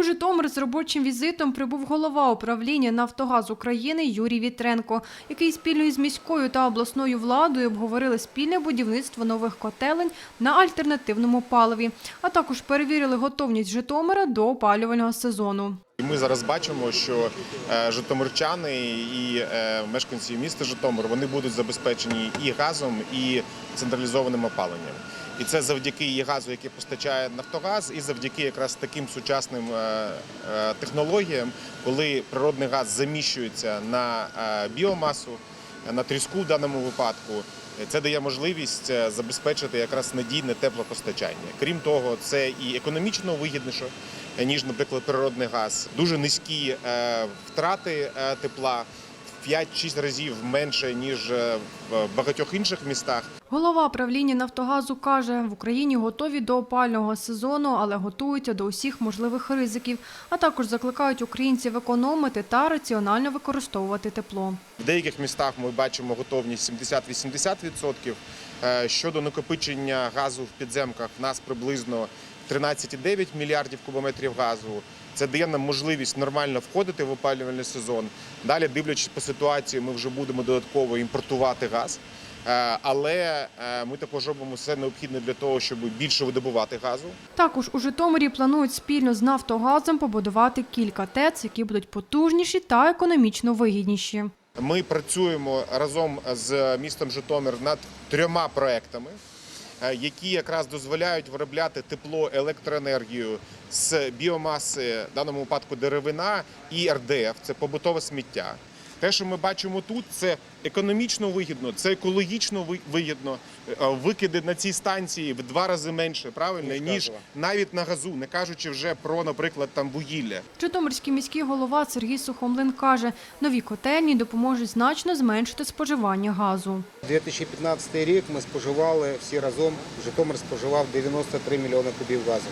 У Житомир з робочим візитом прибув голова управління «Нафтогаз України» Юрій Вітренко, який спільно із міською та обласною владою обговорили спільне будівництво нових котелень на альтернативному паливі, а також перевірили готовність Житомира до опалювального сезону. Ми зараз бачимо, що е, житомирчани і е, мешканці міста Житомир вони будуть забезпечені і газом, і централізованим опаленням. І це завдяки і газу, який постачає Нафтогаз, і завдяки якраз таким сучасним е, е, технологіям, коли природний газ заміщується на е, біомасу, на тріску в даному випадку. Це дає можливість забезпечити якраз надійне теплопостачання. Крім того, це і економічно вигідніше, ніж, наприклад, природний газ. Дуже низькі втрати тепла 5-6 разів менше ніж е, в багатьох інших містах. Голова правління «Нафтогазу» каже, в Україні готові до опального сезону, але готуються до усіх можливих ризиків, а також закликають українців економити та раціонально використовувати тепло. В деяких містах ми бачимо готовність 70-80%. Е, Щодо накопичення газу в підземках, в нас приблизно 13,9 мільярдів кубометрів газу. Це дає нам можливість нормально входити в опалювальний сезон. Далі, дивлячись по ситуації, ми вже будемо додатково імпортувати газ. Е, Але е, ми також робимо все необхідне для того, щоб більше видобувати газу. Також у Житомирі планують спільно з «Нафтогазом» побудувати кілька ТЕЦ, які будуть потужніші та економічно вигідніші. Ми працюємо разом з містом Житомир над трьома проектами, які якраз дозволяють виробляти тепло, електроенергію з біомаси, в даному випадку деревина і РДФ це побутове сміття. Те, що ми бачимо тут, це економічно вигідно, це екологічно ви- вигідно. Е, Викиди на цій станції в два рази менше, правильно, ніж навіть на газу, не кажучи вже про, наприклад, там вугілля. Житомирський міський голова Сергій Сухомлин каже, нові котельні допоможуть значно зменшити споживання газу. 2015 рік ми споживали всі разом, Житомир споживав 93 мільйони кубів газу.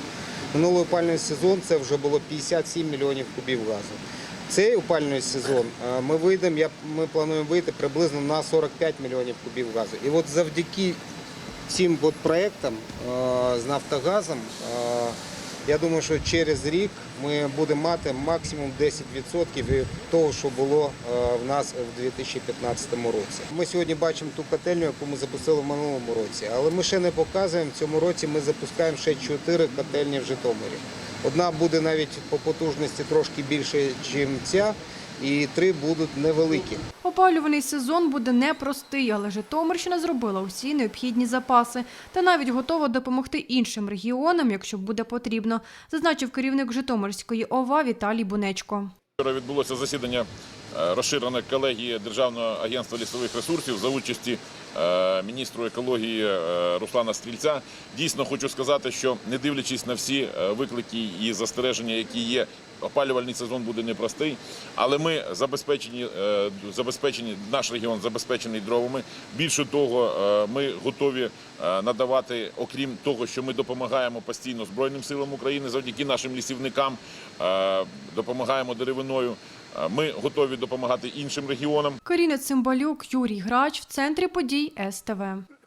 Минулий опальний сезон це вже було 57 мільйонів кубів газу. Цей опальний сезон е, ми вийдемо, ми плануємо вийти приблизно на 45 мільйонів кубів газу. І от завдяки цим от проектам е, з Нафтогазом, е, я думаю, що через рік ми будемо мати максимум 10% від того, що було в нас в 2015 році. Ми сьогодні бачимо ту котельню, яку ми запустили в минулому році, але ми ще не показуємо. В цьому році ми запускаємо ще 4 котельні в Житомирі. Одна буде навіть по потужності трошки більше, ніж ця, і три будуть невеликі. Опалювальний сезон буде непростий, але Житомирщина зробила усі необхідні запаси та навіть готова допомогти іншим регіонам, якщо буде потрібно, зазначив керівник Житомирської ОВА Віталій Бунечко. Вчора відбулося засідання е, розширеної колегії Державного агентства лісових ресурсів за участі міністру екології е, Руслана Стрільця. Дійсно хочу сказати, що не дивлячись на всі е, виклики і застереження, які є, опалювальний сезон буде непростий, але ми забезпечені, е, забезпечені, наш регіон забезпечений дровами. Більше того, е, ми готові е, надавати, окрім того, що ми допомагаємо постійно Збройним силам України завдяки нашим лісівникам, е, допомагаємо деревиною. е, Ми готові допомагати іншим регіонам. Каріна Цимбалюк, Юрій Грач в центрі подій СТВ.